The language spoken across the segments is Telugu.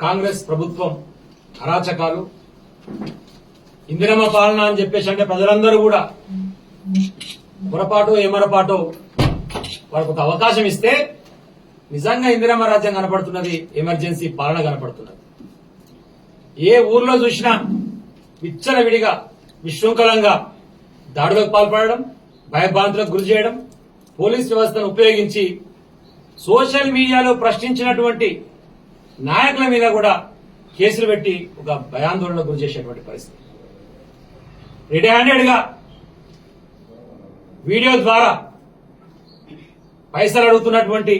కాంగ్రెస్ ప్రభుత్వం అరాచకాలు ఇందిరమ్మ పాలన అని చెప్పేసి అంటే ప్రజలందరూ కూడా పొరపాటు ఏమరపాటు వాళ్ళకు ఒక అవకాశం ఇస్తే నిజంగా ఇందిరమ్మ రాజ్యం కనపడుతున్నది ఎమర్జెన్సీ పాలన కనపడుతున్నది. ఏ ఊర్లో చూసినా విచ్చల విడిగా విశృంఖలంగా దాడులకు పాల్పడడం భయభ్రాంతులకు గురి చేయడం పోలీస్ వ్యవస్థను ఉపయోగించి సోషల్ మీడియాలో ప్రశ్నించినటువంటి నాయకుల మీద కూడా కేసులు పెట్టి ఒక భయాందోళనకు గురి చేసేటువంటి పరిస్థితి. రెడీ హ్యాండెడ్గా వీడియో ద్వారా పైసలు అడుగుతున్నటువంటి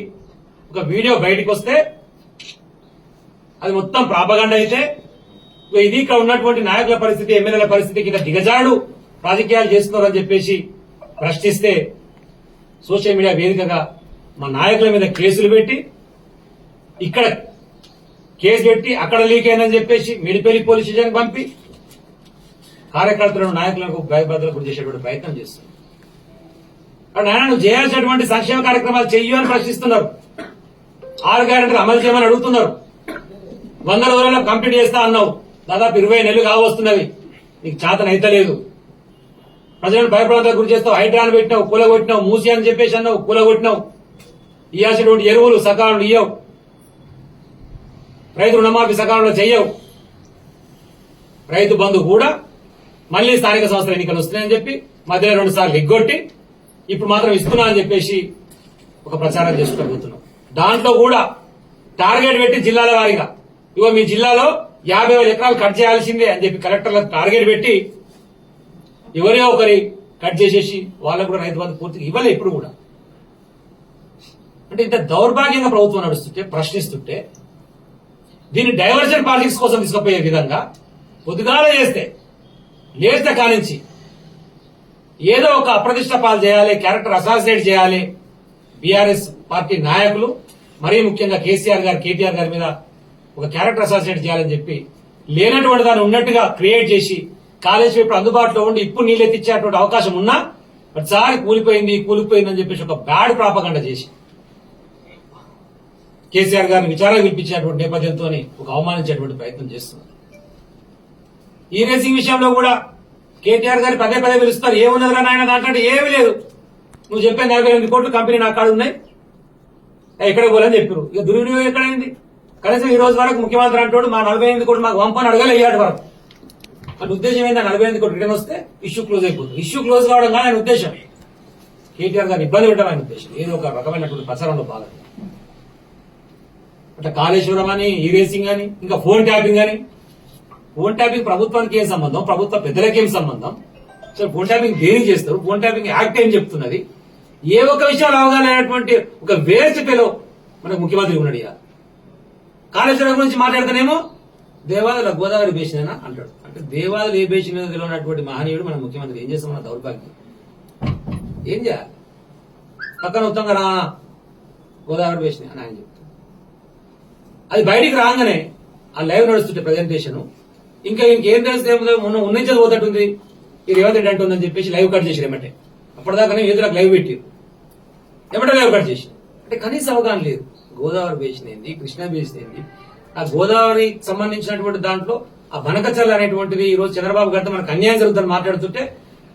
ఒక వీడియో బయటకు వస్తే అది మొత్తం ప్రాపగండ అయితే ఇది ఇక్కడ ఉన్నటువంటి నాయకుల పరిస్థితి ఎమ్మెల్యేల పరిస్థితి కింద దిగజాడు రాజకీయాలు చేస్తున్నారని చెప్పేసి ప్రశ్నిస్తే సోషల్ మీడియా వేదికగా మా నాయకుల మీద కేసులు పెట్టి ఇక్కడ కేసు పెట్టి అక్కడ లీక్ అయిందని చెప్పేసి మిడిపల్లి పోలీస్ స్టేషన్ పంపి కార్యకర్తలను నాయకులకు భయభద్రతలకు గురి చేసేటువంటి ప్రయత్నం చేస్తున్నారు నాయన నువ్వు చేయాల్సినటువంటి సంక్షేమ కార్యక్రమాలు చెయ్యు అని ప్రశ్నిస్తున్నారు. ఆరు గ్యారెంటీలు అమలు చేయమని అడుగుతున్నారు. వందల రోజుల్లో కంప్లీట్ చేస్తా అన్నావు. దాదాపు ఇరవై నెలలు కావస్తున్నవి. నీకు చేతనైతలేదు ప్రజలను భయప్రాంతాలకు గురి చేస్తావు. హైడ్రాన్ పెట్టినావు కూలగొట్టినావు మూసి అని చెప్పేసి అన్నావు కూలగొట్టినావు. ఇవ్వాల్సినటువంటి ఎరువులు సకాలంలో ఇయ్యవు. రైతు రుణమాఫీ సకాలంలో చెయ్యవు. రైతు బంధు కూడా మళ్ళీ స్థానిక సంస్థల ఎన్నికలు వస్తున్నాయని చెప్పి మధ్యలో రెండు సార్లు ఎగ్గొట్టి ఇప్పుడు మాత్రం ఇస్తున్నా అని చెప్పేసి ఒక ప్రచారం చేసుకోబోతున్నాం దాంట్లో కూడా టార్గెట్ పెట్టి జిల్లాల వారీగా ఇగో మీ జిల్లాలో యాభై వేల ఎకరాలు కట్ చేయాల్సిందే అని చెప్పి కలెక్టర్లకు టార్గెట్ పెట్టి ఎవరే ఒకరి కట్ చేసేసి వాళ్ళకు కూడా రైతు బంధు పూర్తిగా ఇవ్వలే ఇప్పుడు కూడా. అంటే ఇంత దౌర్భాగ్యంగా ప్రభుత్వం నడుస్తుంటే ప్రశ్నిస్తుంటే దీన్ని డైవర్షన్ పాలిటిక్స్ కోసం తీసుకుపోయే విధంగా పొద్దుగాల చేస్తే లేస్తే కానించి ఏదో ఒక అప్రతిష్ట పాలు చేయాలి క్యారెక్టర్ అసాసినేట్ చేయాలి. బీఆర్ఎస్ పార్టీ నాయకులు మరీ ముఖ్యంగా కేసీఆర్ గారు కేటీఆర్ గారి మీద ఒక క్యారెక్టర్ అసాసినేట్ చేయాలని చెప్పి లేనటువంటి దాన్ని ఉన్నట్టుగా క్రియేట్ చేసి కాలేజ్ ఇప్పుడు అందుబాటులో ఉండి ఇప్పుడు నీళ్ళెత్తిచ్చేటువంటి అవకాశం ఉన్నా ఒకసారి కూలిపోయింది కూలిపోయిందని చెప్పేసి ఒక బ్యాడ్ ప్రాపగండ చేసి కేసీఆర్ గారిని విచారణ పిలిపించినటువంటి నేపథ్యంతో ఒక అవమానించేటువంటి ప్రయత్నం చేస్తున్నారు ఈ రేసింగ్ విషయంలో కూడా కేటీఆర్ గారి పదే పదే పిలుస్తారు. ఏమున్నదిరా నాయన దాంట్లో ఏమీ లేదు. నువ్వు చెప్పే నలభై ఎనిమిది కోట్లు కంపెనీ నా కాడు ఉన్నాయి. ఎక్కడ పోలని చెప్పారు ఇక దుర్వినియోగం ఎక్కడైంది? కనీసం ఈ రోజు వరకు ముఖ్యమంత్రి అంటాడు మా నలభై ఎనిమిది కోట్లు మాకు వంపని అడగలే అయ్యాడు వరకు. మన ఉద్దేశం ఏంటంటే నలభై ఎనిమిది కోట్లు రిటర్న్ వస్తే ఇష్యూ క్లోజ్ అయిపోతుంది. ఇష్యూ క్లోజ్ కావడం కానీ ఆయన ఉద్దేశం. కేటీఆర్ గారిని ఇబ్బంది పెట్టడం ఆయన ఉద్దేశం. ఏదో ఒక రకమైనటువంటి ప్రచారంలో భాగంగా అంటే కాళేశ్వరం అని ఈ రేసింగ్ అని ఇంకా ఫోన్ ట్యాపింగ్ అని. ఫోన్ ట్యాపింగ్ ప్రభుత్వానికి ఏం సంబంధం? ప్రభుత్వ పెద్దలకి ఏం సంబంధం? సో ఫోన్ ట్యాపింగ్ దేని చేస్తారు? ఫోన్ ట్యాపింగ్ యాక్ట్ ఏం చెప్తున్నది? ఏ ఒక్క విషయాలు అవగాహన లేనటువంటి ఒక వేస్ట్ పిలో మనకు ముఖ్యమంత్రి ఉన్నాడు ఇక కాళేశ్వరం గురించి మాట్లాడతానేమో? దేవాదుల గోదావరి బేసినేనా అంటాడు. అంటే దేవాదులు ఏ బేసిన తెలియనటువంటి మహనీయుడు మన ముఖ్యమంత్రి. ఏం చేస్తాం మన దౌర్భాగ్యం? ఏం చేయాలి? పక్కన ఉత్తంగా రా గోదావరి బేసిన అని ఆయన చెప్తాడు అది బయటికి రాగానే ఆ లైవ్ నడుస్తుంటే ప్రజెంటేషన్ ఇంకా ఇంకేం తెలిస్తే మొన్న ఉన్నించదు పోతట్టుంది. ఈ రేవంత్ రెడ్డి అంటుందని చెప్పేసి లైవ్ కట్ చేసి ఏమంటే. అప్పటిదాకానే ఏదో లైవ్ పెట్టారు ఏమంటే లైవ్ కట్ చేసి. అంటే కనీస అవగాహన లేదు. గోదావరి బేసినేంది కృష్ణా బేసినేంది ఆ గోదావరికి సంబంధించినటువంటి దాంట్లో ఆ బనకచర్ల అనేటువంటిది ఈ రోజు చంద్రబాబు గారితో మనకు అన్యాయం జరుగుతుందని మాట్లాడుతుంటే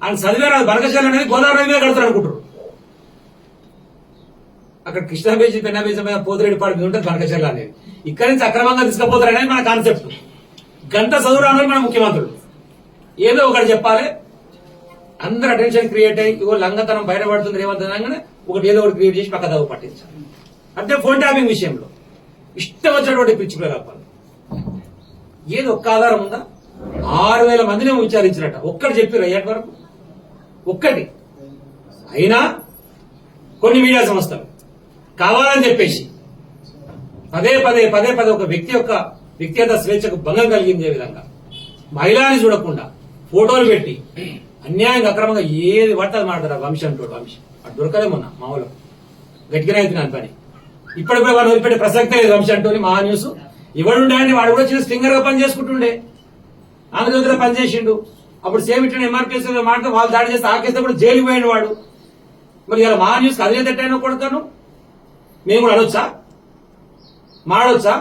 ఆయన చదివారు అది బనకచర్ల అనేది గోదావరి నది మీద కడతారు అనుకుంటారు అక్కడ కృష్ణా బీచ్ పెన్నా బేసి మీద పోతిరెడ్డి పాడు మీద ఉంటుంది బనకచర్ల అనేది. ఇక్కడి నుంచి అక్రమంగా తీసుకుపోతారనేది మన కాన్సెప్ట్. గంట చదువు రావాలి మన ముఖ్యమంత్రులు. ఏదో ఒకటి చెప్పాలి. అందరు అటెన్షన్ క్రియేట్ అయ్యి ఇగో లంగతనం బయటపడుతుంది రేవంత్ అనగానే ఒకటి ఏదో ఒకటి క్రియేట్ చేసి పక్క దాగు పట్టించాలి. అంటే ఫోన్ ట్యాపింగ్ విషయంలో. ఇష్టం వచ్చినటువంటి పిచ్చి ప్రలాపాలు ఏది ఒక్క ఆధారం ఉందా? ఆరు వేల మందిని విచారించినట్ట. ఒక్కటి చెప్పారు అయ్యాటి వరకు ఒక్కటి. అయినా కొన్ని మీడియా సంస్థలు కావాలని చెప్పేసి పదే పదే పదే పదే ఒక వ్యక్తి యొక్క వ్యక్తిగత స్వేచ్ఛకు భంగం కలిగించే విధంగా మహిళని చూడకుండా ఫోటోలు పెట్టి అన్యాయంగా అక్రమంగా ఏది పడితే మాట్లాడారు వంశం వంశీ అంటాడు వంశీ. అటు దొరకలే మొన్న మామూలు. గట్టిగానే అవుతున్నాను పని. ఇప్పటికి కూడా వాడు వదిలిపెట్టే ప్రసక్తే లేదు వంశం అంటూ మహా న్యూస్. ఇవ్వడుండే అంటే వాడు కూడా చిన్న స్టింగర్గా పని చేసుకుంటుండే. ఆంధ్రజ్యోతిలో పని చేసిండు. అప్పుడు సేమ్ ఇట్లా ఎంఆర్పీఎస్ మాట వాళ్ళు దాడి చేస్తే ఆకేస్తే కూడా జైలుకి పోయిన వాడు. మరి ఇలా మహా న్యూస్ కదిలే తట్టైనా కొడతాను? మేము కూడా అనొచ్చా? మాడొచ్చా?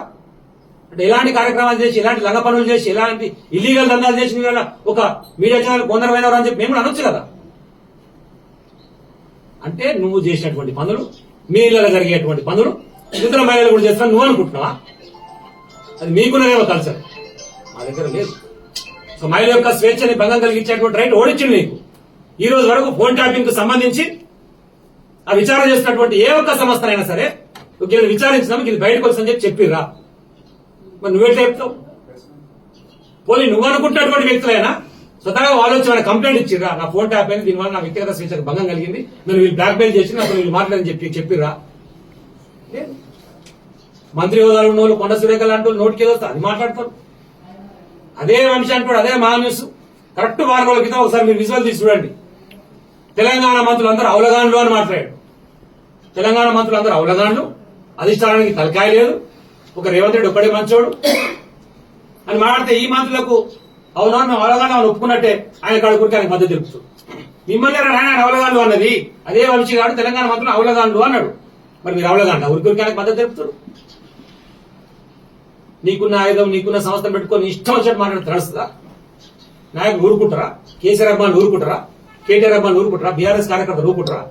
అంటే ఎలాంటి కార్యక్రమాలు చేసి ఎలాంటి లంగ పనులు చేసి ఎలాంటి ఇల్లీగల్ దందాలు చేసిన వాళ్ళ ఒక మీడియా ఛానల్ కొందరమైనవారు అని చెప్పి మేము కూడా అనొచ్చు కదా? అంటే నువ్వు చేసినటువంటి పనులు మీ ఇళ్ళలో జరిగేటువంటి పనులు ఇతర మహిళలు కూడా చేస్తాను నువ్వు అనుకుంటున్నావా? అది మీకున్నదేమో కల్చర్. మా దగ్గర లేదు. సో మహిళ యొక్క స్వేచ్ఛని భంగం కలిగించేటువంటి రైట్ ఓడించింది నీకు. ఈ రోజు వరకు ఫోన్ ట్యాపింగ్కు సంబంధించి ఆ విచారణ చేసినటువంటి ఏ ఒక్క సంస్థనైనా సరే వీళ్ళు విచారించినాము ఇది బయటకు వచ్చని చెప్పి చెప్పిర్రా. మరి నువ్వెట్లా చెప్తావు? పోనీ నువ్వు అనుకుంటున్నటువంటి వ్యక్తులైనా స్వతహాగా వాళ్ళు వచ్చి కంప్లైంట్ ఇచ్చిర్రా? నా ఫోన్ ట్యాప్ అయింది దీనివల్ల నా వ్యక్తిగత స్వేచ్ఛకు భంగం కలిగింది. నేను వీళ్ళు బ్లాక్ మెయిల్ చేసి నాకు వీళ్ళు మాట్లాడని చెప్పి చెప్పిర్రా? మంత్రి హోదాలు ఉన్న వాళ్ళు కొండ సురేఖ లాంటి వాళ్ళు నోటికి ఏదో అది మాట్లాడతారు. అదే అంశం అంటాడు అదే మహా న్యూస్. కరెక్ట్ వారం రోజుల క్రితం ఒకసారి మీరు విజువల్ తీసి చూడండి. తెలంగాణ మంత్రులు అందరూ అవలగాండ్లు అని మాట్లాడాడు తెలంగాణ మంత్రులు అందరూ అవలగాండ్లు అధిష్టానానికి తలకాయ లేదు. ఒక రేవంత్ రెడ్డి ఒక్కడే మంచోడు. అని మాట్లాడితే ఈ మంత్రులకు అవునా మేము అవలగాండ్లు అని ఒప్పుకున్నట్టే ఆయన కడుకురికి ఆయనకు మద్దతు తెలుపుతూ. మిమ్మల్ని ఆయన అవలగాండు అవలగాండ్లు అన్నది? అదే వంశీ గారు తెలంగాణ మంత్రులు అవలగాండ్లు అన్నాడు. మరి మీరు అవలగాండ ఊరికొరికి ఆయనకు మద్దతు తెలుపుతాడు నీకున్న ఆయుధం నీకున్న సంస్థను పెట్టుకొని ఇష్టం వచ్చినట్టు మాట్లాడితే నడుస్తుందా? నాయకులు ఊరుకుంటారా? కేసీఆర్ అబ్బాయిలు ఊరుకుంటారా? కేటీఆర్ అబ్బాయిలు ఊరుకుంటారా? బీఆర్ఎస్ కార్యకర్తలు ఊరుకుంటారా?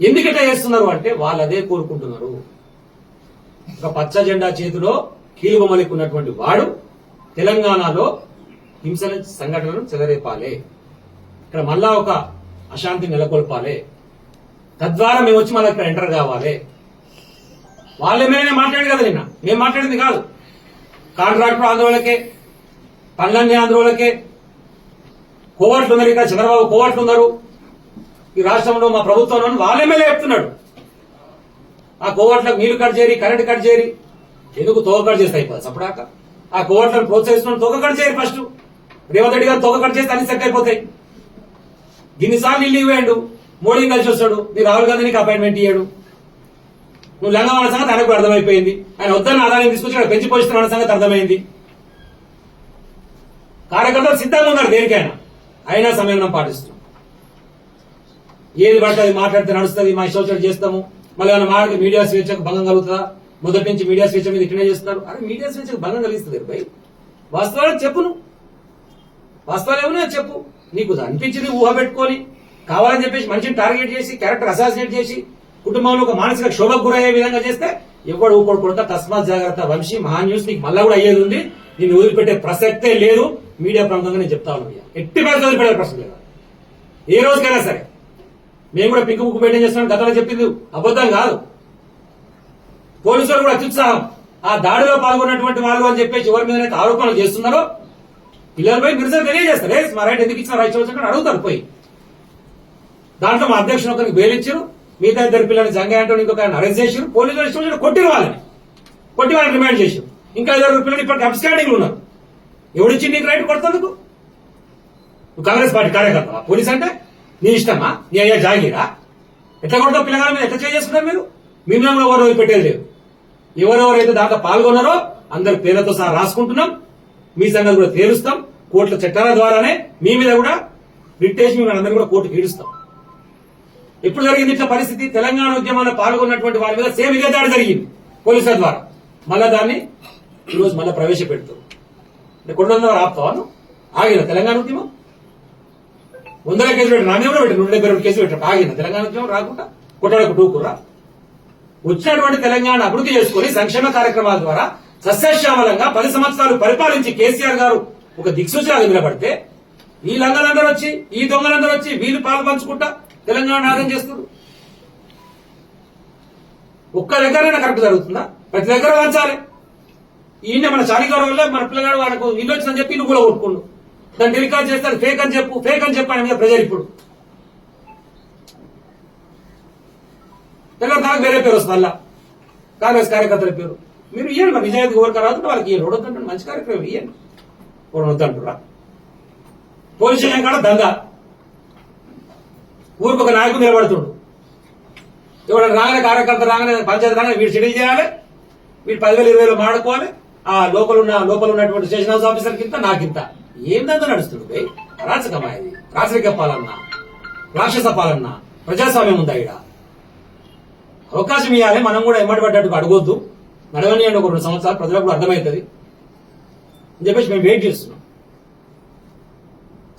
ఎందుకంటే చేస్తున్నారు అంటే వాళ్ళు అదే కోరుకుంటున్నారు. ఒక పచ్చ జెండా చేతిలో కీలుబొమ్మలికి ఉన్నటువంటి వాడు తెలంగాణలో హింసల సంఘటనలను చెలరేపాలి. ఇక్కడ మళ్ళా ఒక అశాంతి నెలకొల్పాలి. తద్వారా మేము వచ్చి మళ్ళీ ఇక్కడ ఎంటర్ కావాలి. వాళ్ళ మీదనే మాట్లాడి కదా నిన్న. మేము మాట్లాడింది కాదు. కాంట్రాక్టర్ ఆందోళనకే పనులన్నీ ఆందోళనకే కోవట్లు ఉన్నారు ఇక్కడ. చంద్రబాబు కోవట్లు ఉన్నారు. ఈ రాష్ట్రంలో మా ప్రభుత్వంలో వాళ్ళ ఎమ్మెల్యే చెప్తున్నాడు. ఆ కోవట్లకు నీళ్ళు కట్ చేయరి కరెంట్ కట్ చేయరి ఎందుకు తోక కట్ చేస్తే అయిపోతుంది అప్పుడాక ఆ కోవట్లను ప్రోత్సహిస్తున్న తోక కట్ చేయరు ఫస్ట్. రేవంత్ రెడ్డి గారు తోక కట్ చేస్తే అన్ని సెట్ అయిపోతాయి. దీన్నిసార్లు ఇల్లు ఇవ్వేయండు. మోడీ కలిసి వస్తాడు. నీ రాహుల్ గాంధీ నీకు అపాయింట్మెంట్ ఇయ్యాడు. నువ్వు లంగవాడ సంగతి ఆయనకు అర్థమైపోయింది. ఆయన వద్దన్న ఆదాయం తీసుకొచ్చి ఇక్కడ పెంచి పోషిస్తున్న సంగతి అర్థమైంది. కార్యకర్తలు సిద్ధంగా ఉన్నారు దేనికైనా. అయినా సంయమనం పాటిస్తున్నాం. ఏది పడితే అది మాట్లాడితే నడుస్తుంది మా సోషల్ చేస్తాము. మళ్ళీ ఏమైనా మాట్లాడితే మీడియా స్వేచ్ఛకు భంగం కలుగుతుందా? మొదటి నుంచి మీడియా స్వేచ్ఛ మీద ఇట్లనే చేస్తున్నారు. అరే మీడియా స్వేచ్ఛకు భంగం కలిగిస్తుంది భయ్. వాస్తవాలు చెప్పును. వాస్తవాలు ఏమన్నా చెప్పు. నీకు అనిపించింది ఊహ పెట్టుకొని. కావాలని చెప్పేసి మనిషిని టార్గెట్ చేసి క్యారెక్టర్ అసాసినేట్ చేసి కుటుంబంలో ఒక మానసిక క్షోభకు గురయ్యే విధంగా చేస్తే ఎవడు ఊపడు తస్మాత్ జాగ్రత్త వంశీ మహా న్యూస్ నీకు మళ్ళా కూడా అయ్యేది ఉంది. నేను వదిలిపెట్టే ప్రసక్తే లేదు. మీడియా ప్రాంతంగా నేను చెప్తా ఉన్నాను. ఎట్టి పరిస్థితి వదిలిపెట్టే ప్రశ్న లేదు. ఏ రోజుకైనా సరే మేము కూడా పిక్కు బుక్ మెయింటైన్ చేస్తున్నాం గతంలో చెప్పింది అబద్ధం కాదు. పోలీసులు కూడా అత్యుత్సాహం. ఆ దాడిలో పాల్గొన్నటువంటి వాళ్ళు అని చెప్పేసి ఎవరి మీద ఆరోపణలు చేస్తున్నారో పిల్లలపై నిరసన తెలియజేస్తారు. "ఏస్, మా రైట్ ఎందుకు ఇచ్చిన రైట్ వచ్చినట్టు అడుగుతారు పోయి. దాంట్లో మా అధ్యక్షుడు ఒకరికి బెయిల్ ఇచ్చారు. మిగతా ఇద్దరు పిల్లల్ని జంగ అంటూ ఇంకొక అరెస్ట్ చేశారు. పోలీసులు ఇష్టం కొట్టిన వాళ్ళని. కొట్టి వాళ్ళని రిమాండ్ చేశారు. ఇంకా ఇద్దరు పిల్లలు ఇప్పటికి అబ్స్టాండింగ్ ఉన్నారు. ఎవడిచ్చి నీకు రైట్ కొడుతుందుకు? నువ్వు కాంగ్రెస్ పార్టీ కార్యకర్త పోలీస్ అంటే? నీ ఇష్టమా? నీ అయ్యా జాగీరా? ఎట్లా కొడతావు పిల్లగాల మీద? ఎట్లా చేసుకున్నారు మీరు? మీ మీద కూడా ఎవరు పెట్టేది లేదు. ఎవరెవరైతే దాంట్లో పాల్గొన్నారో అందరి పేర్లతో సహా రాసుకుంటున్నాం. మీ సంగతి కూడా తేలుస్తాం. కోర్టుల చట్టాల ద్వారానే మీ మీద కూడా రిటేషన్ మిమ్మల్ని అందరూ కూడా కోర్టుకు ఈడుస్తాం. ఎప్పుడు జరిగింది ఇట్లా పరిస్థితి? తెలంగాణ ఉద్యమంలో పాల్గొన్నటువంటి వాళ్ళ మీద సేమ్ ఇదే దాడి జరిగింది పోలీసుల ద్వారా. మళ్ళా దాన్ని ఈరోజు మళ్ళీ ప్రవేశపెడుతుంది అంటే కొన్ని వందల ఆగిన తెలంగాణ ఉద్యమం? వందల కేసు పెట్టారు నా మీద కూడా నూట డెబ్బై రెండు కేసు పెట్టారు. ఆగిన తెలంగాణ ఉద్యమం రాకుండా? కొట్టడానికి టూకురా వచ్చినటువంటి తెలంగాణ అభివృద్ధి చేసుకుని సంక్షేమ కార్యక్రమాల ద్వారా సస్యశ్యామలంగా పది సంవత్సరాలు పరిపాలించి కేసీఆర్ గారు ఒక దిక్సూచిలాగా నిలబడితే ఈ లంగలందరూ వచ్చి ఈ దొంగలందరూ వచ్చి వీళ్ళు పాలు పంచుకుంటా తెలంగాణ నాదం చేస్తారు ఒక్క దగ్గరైనా కరెక్ట్ జరుగుతుందా? ప్రతి దగ్గర పంచాలి. ఈయన మన చాలి వల్ల మన పిల్లగాడు వాడికి ఇల్లు వచ్చిందని చెప్పి ఇల్లు కూడా కొట్టుకుండు దాన్ని టెలికాస్ట్ చేస్తారు ఫేక్ అని చెప్పు ఫేక్ అని చెప్పాను మీద ప్రజలు ఇప్పుడు. తెల్ల నాకు వేరే పేరు వస్తుంది మళ్ళా కాంగ్రెస్ కార్యకర్తల పేరు. మీరు ఇవ్వండి మరి నిజాయితీ ఎవరికి రాదు వాళ్ళకి ఈయన వద్దంటే మంచి కార్యక్రమం ఇవ్వండి ఎవరు వద్దంటురా పోలీస్ స్టేషన్ కాడ దందా. ఊరికి ఒక నాయకుడు నిలబడుతుడు. ఎవరైనా రాగానే కార్యకర్త రాగానే పంచాయతీ రాగానే వీడు షెడ్యూల్ చేయాలి. వీడు పదివేలు ఇరవై వేలు మాడుకోవాలి. ఆ లోపల ఉన్న లోపల ఉన్నటువంటి స్టేషన్ హౌస్ ఆఫీసర్ కింద నాకింత. ఏం దంతా నడుస్తుంది బై? అరాచకమా ఇది రాచరిక పాలన రాక్షస పాలన ప్రజాస్వామ్యం ఉందా ఇక్కడ అవకాశం ఇవ్వాలి మనం కూడా ఎమ్మటి పడ్డట్టు అడగొద్దు. నడవని ఒక రెండు సంవత్సరాలు ప్రజలకు కూడా అర్థమవుతుంది. అని చెప్పేసి మేము వెయిట్ చేస్తున్నాం.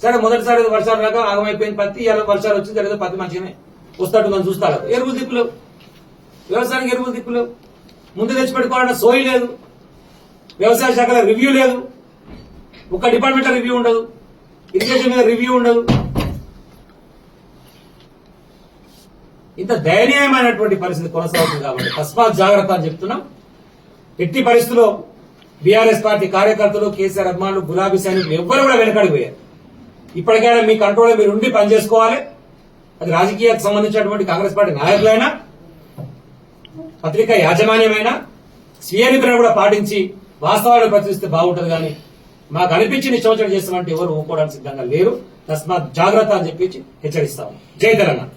సరే మొదటిసారి వర్షాలు రాక ఆగమైపోయింది పత్తి ఇలా వర్షాలు వచ్చింది తర్వాత పత్తి మంచిగానే వస్తాడు చూస్తారు ఎరువులు దిక్కులు వ్యవసాయానికి ఎరువులు దిక్కులు ముందు తెచ్చిపెట్టుకోవాలన్న సోయి లేదు. వ్యవసాయ శాఖలో రివ్యూ లేదు. ఒక డిపార్ట్మెంట్ రివ్యూ ఉండదు. ఇరిగేషన్ మీద రివ్యూ ఉండదు. ఇంత దయనీయమైనటువంటి పరిస్థితి కొనసాగుతుంది కాబట్టి తస్మాత్ జాగ్రత్త అని చెప్తున్నాం. ఎట్టి పరిస్థితుల్లో బీఆర్ఎస్ పార్టీ కార్యకర్తలు కేసీఆర్ అభిమానులు గులాబీ సైనికులు ఎవ్వరు కూడా వెనకడిపోయారు ఇప్పటికైనా మీ కంట్రోల్ మీరు ఉండి పనిచేసుకోవాలి. అది రాజకీయాలకు సంబంధించినటువంటి కాంగ్రెస్ పార్టీ నాయకులైనా పత్రికా యాజమాన్యమైనా స్వీయ నిద్రను కూడా పాటించి వాస్తవాలను ప్రచురిస్తే బాగుంటుంది కానీ మాకు అనిపించిన ఇష్టం చేస్తామంటే ఎవరు ఊరుకోవడానికి సిద్ధంగా లేరు. తస్మాత్ జాగ్రత్త అని చెప్పి హెచ్చరిస్తాము. జై తెలంగాణ.